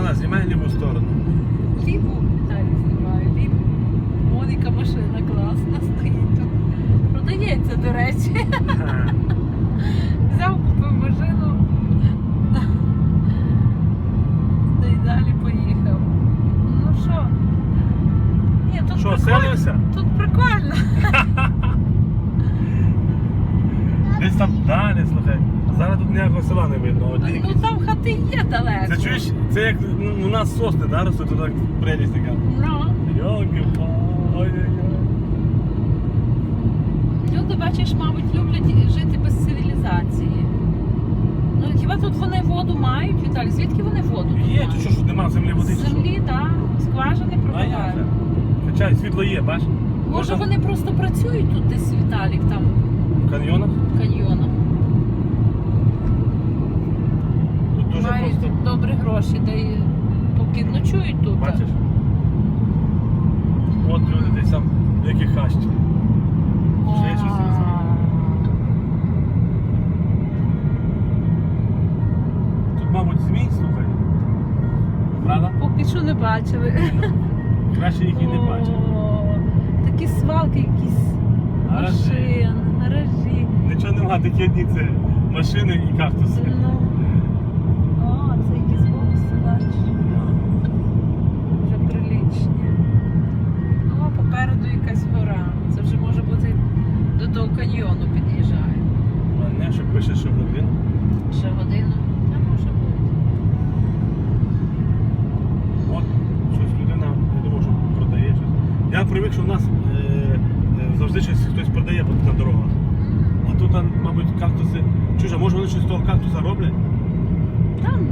Мала, знімай ліву сторону. Ліву? Так, знімаю, ліву. Моніка машина класна стоїть тут. Продається, до речі. Взяв купив машину. Та й далі поїхав. Ну що? Ні, тут Що, селився? Тут прикольно. Десь там далі, слухай. Зараз тут ніякого села не видно. Одні Ну якісь- там хати є далеко. Це чуєш, це як ну, у нас сосни, да, ростуть, тут так прелість така. Ну, ой-ой-ой. люди, бачиш, мабуть, люблять жити без цивілізації. Ну хіба тут вони воду мають, Віталій? Звідки вони воду тут Є, мають? то що ж нема землі води? З чи що? землі, так. Скважини А як пробивають. же? Хоча світло є, бач? Може вони просто працюють тут десь Віталік там в каньйонах? в каньйонах. Тут дуже Мають просто. добрі гроші, де й поки ночують тут. Бачиш? От люди десь там, яких хащі. Щось. Тут, мабуть, змій, слухай. Правда? Поки що не бачили. Краще їх і не бачити. О, Такі свалки якісь Гаражі. машин, гаражі. Нічого нема, такі одні це машини і кактуси. Ну. Каньйону під'їжджає. А не, що пише, що годину. Ще годину. Та може бути. От, щось людина, я думаю, що продає щось. Я привик, що в нас е, е, завжди щось хтось продає на дорогах. А тут, мабуть, кактуси. Чуже, може вони щось з того кактуса роблять? Там